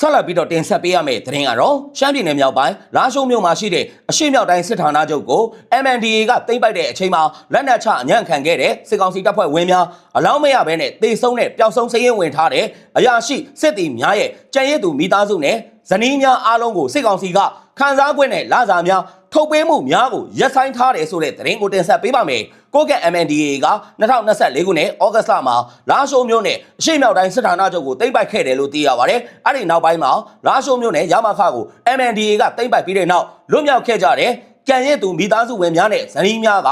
ဆက်လက်ပြီးတော့တင်ဆက်ပေးရမယ့်သတင်းကတော့ရှမ်းပြည်နယ်မြောက်ပိုင်းလာရှုံမြို့မှာရှိတဲ့အရှိမြောက်တိုင်းစစ်ဌာနချုပ်ကို MNDAA ကသိမ်းပိုက်တဲ့အချိန်မှာလက်နက်ချအညံ့ခံခဲ့တဲ့စစ်ကောင်စီတပ်ဖွဲ့ဝင်များအလောင်းမရဘဲနဲ့တေဆုံးနဲ့ပျောက်ဆုံးစည်ရင်ဝင်ထားတဲ့အရာရှိစစ်တီများရဲ့ကြံရည်သူမိသားစုနဲ့ဇနီးများအားလုံးကိုစစ်ကောင်စီကခန်းစား권နဲ့လာစာများ ထုတ်ပေးမှုများကိုရပ်ဆိုင်းထားတယ်ဆိုတဲ့သတင်းကိုတင်ဆက်ပေးပါမယ်။ကိုကက် MNDAA က2024ခုနှစ်ဩဂတ်လမှာလာရှိုးမြို့နယ်အရှိမြောက်တိုင်းစစ်ဌာနချုပ်ကိုသိမ်းပိုက်ခဲ့တယ်လို့သိရပါတယ်။အဲ့ဒီနောက်ပိုင်းမှာလာရှိုးမြို့နယ်ရမခကို MNDAA ကသိမ်းပိုက်ပြီးတဲ့နောက်လွတ်မြောက်ခဲ့ကြတဲ့ကြံရည်သူမိသားစုဝင်များနဲ့ဇနီးများက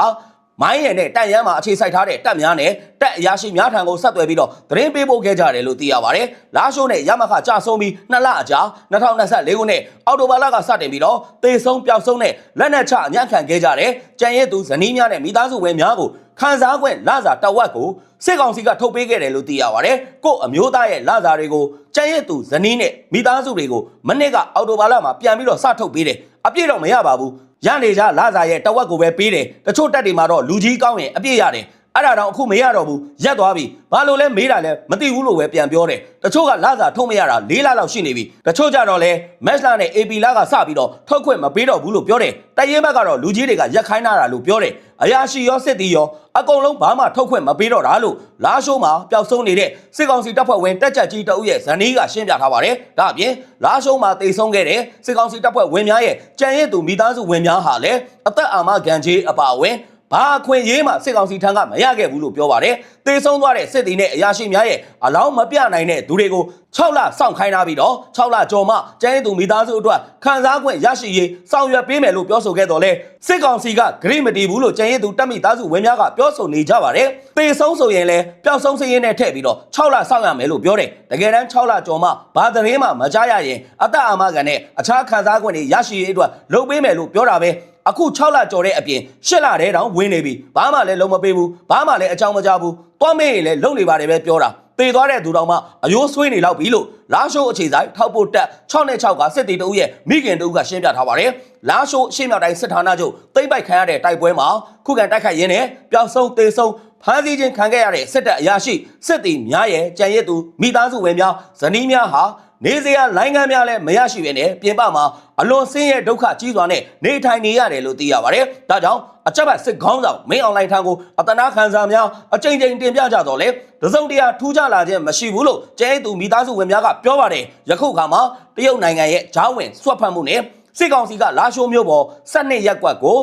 မိုင်းရံနဲ့တက်ရမ်းမှာအခြေစိုက်ထားတဲ့တပ်များနဲ့တပ်အရာရှိများထံကိုဆက်သွယ်ပြီးတော့သတင်းပေးပို့ခဲ့ကြတယ်လို့သိရပါတယ်။လာရှိုးနဲ့ရမခကြာဆုံးပြီးနှစ်လအကြာ2024ခုနှစ်အောက်တိုဘာလကစတင်ပြီးတော့တေဆုံးပျောက်ဆုံးနဲ့လက်နက်ချအညံ့ခံခဲ့ကြတဲ့ကြံရည်သူဇနီးများနဲ့မိသားစုဝင်များကိုခန်းစား권လစာတဝက်ကိုစစ်ကောင်စီကထုတ်ပေးခဲ့တယ်လို့သိရပါတယ်။ကို့အမျိုးသားရဲ့လစာတွေကိုကြံရည်သူဇနီးနဲ့မိသားစုတွေကိုမနစ်ကအောက်တိုဘာလမှာပြန်ပြီးတော့စထုတ်ပေးတယ်။အပြည့်တော့မရပါဘူး။ ရနေကြလစာရဲ့တဝက်ကိုပဲပေးတယ်။တချို့တက်တွေမှာတော့လူကြီးကောင်းရင်အပြည့်ရတယ်။ အဲ့ဒါတော့အခုမရတော့ဘူးရက်သွားပြီဘာလို့လဲမေးတာလဲမသိဘူးလို့ပဲပြန်ပြောတယ်တချို့ကလာစာထုတ်မရတာ၄လလောက်ရှိနေပြီတချို့ကြတော့လဲမက်လာနဲ့ AP လာကစပြီးတော့ထုတ်ခွင့်မပေးတော့ဘူးလို့ပြောတယ်တရင်ဘက်ကတော့လူကြီးတွေကရက်ခိုင်းတာလို့ပြောတယ်အရာရှိရောစစ်တီရောအကုန်လုံးဘာမှထုတ်ခွင့်မပေးတော့တာလို့လာရှိုးမှာပျောက်ဆုံးနေတဲ့စစ်ကောင်စီတပ်ဖွဲ့ဝင်တက်ချက်ကြီးတအုပ်ရဲ့ဇနီးကရှင်းပြထားပါတယ်ဒါအပြင်လာရှိုးမှာတိတ်ဆုံးခဲ့တဲ့စစ်ကောင်စီတပ်ဖွဲ့ဝင်များရဲ့ကြံရည်သူမိသားစုဝင်များဟာလည်းအသက်အာမခံကြီးအပါအဝင် ဘာအခွင့်ရေးမှစစ်ကောင်စီထံကမရခဲ့ဘူးလို့ပြောပါတယ်။တေဆုံးသွားတဲ့စစ်တီနဲ့အရာရှိများရဲ့အလောင်းမပြနိုင်တဲ့သူတွေကို6လစောင့်ခိုင်းထားပြီးတော့6လကျော်မှကျန်းသူမိသားစုအတွက်ခံစား권ရရှိရေးဆောင်ရွက်ပေးမယ်လို့ပြောဆိုခဲ့တော်လဲစစ်ကောင်စီကဂရိမတီဘူးလို့ကျန်းသူတက်မိသားစုဝင်များကပြောဆိုနေကြပါတယ်။တေဆုံးဆိုရင်လည်းပျောက်ဆုံးစည်ရင်နဲ့ထည့်ပြီးတော့6လစောင့်ရမယ်လို့ပြောတယ်။တကယ်တမ်း6လကျော်မှဘာသတင်းမှမကြားရရင်အသက်အာမခံနဲ့အခြားခံစား권တွေရရှိရေးအတွက်လုပ်ပေးမယ်လို့ပြောတာပဲ။ အခု6လကျော်တဲ့အပြင်8လတည်းတောင်ဝင်နေပြီဘာမှလည်းလုံးမပေးဘူးဘာမှလည်းအကြောင်းမကြားဘူးတွားမေးရင်လည်းလုံနေပါတယ်ပဲပြောတာပေသွားတဲ့သူတော်မှအယိုးဆွေးနေလောက်ပြီလို့လာရှိုးအခြေဆိုင်ထောက်ပို့တက်6နဲ့6ကစစ်တီတဦးရဲ့မိခင်တဦးကရှင်းပြထားပါတယ်လာရှိုးရှင်းမြောက်တိုင်းစစ်ဌာနချုပ်သိမ့်ပိုက်ခံရတဲ့တိုက်ပွဲမှာခုခံတိုက်ခိုက်ရင်းနဲ့ပျောက်ဆုံးသေဆုံး ဖမ်းဆီးခြင်းခံခဲ့ရတဲ့စစ်တပ်အရာရှိစစ်တီများရဲ့ကြံရည်သူမိသားစုဝင်များဇနီးများဟာနေစရာလိုင်းကမ်းများလည်းမရရှိဘဲနဲ့ပြင်ပမှာအလွန်ဆင်းရဲဒုက္ခကြီးစွာနဲ့နေထိုင်နေရတယ်လို့သိရပါတယ်။ဒါကြောင့်အချက်ပတ်စစ်ခေါင်းဆောင်မင်းအွန်လိုင်းထံကိုအတနာခံစားများအကြိမ်ကြိမ်တင်ပြကြတော့လေတစုံတရာထူးခြားလာခြင်းမရှိဘူးလို့ကျဲသူမိသားစုဝင်များကပြောပါတယ်။ယခုခါမှာတရုတ်နိုင်ငံရဲ့ဂျားဝင်ဆွတ်ဖက်မှုနဲ့စစ်ကောင်စီကလာရှိုးမျိုးပေါ်စက်နှစ်ရက်ကွက်ကို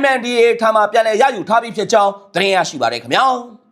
MNDA ထံမှပြန်လည်ရယူထားပြီးဖြစ်ကြောင်းသတင်းရရှိပါတယ်ခင်ဗျာ။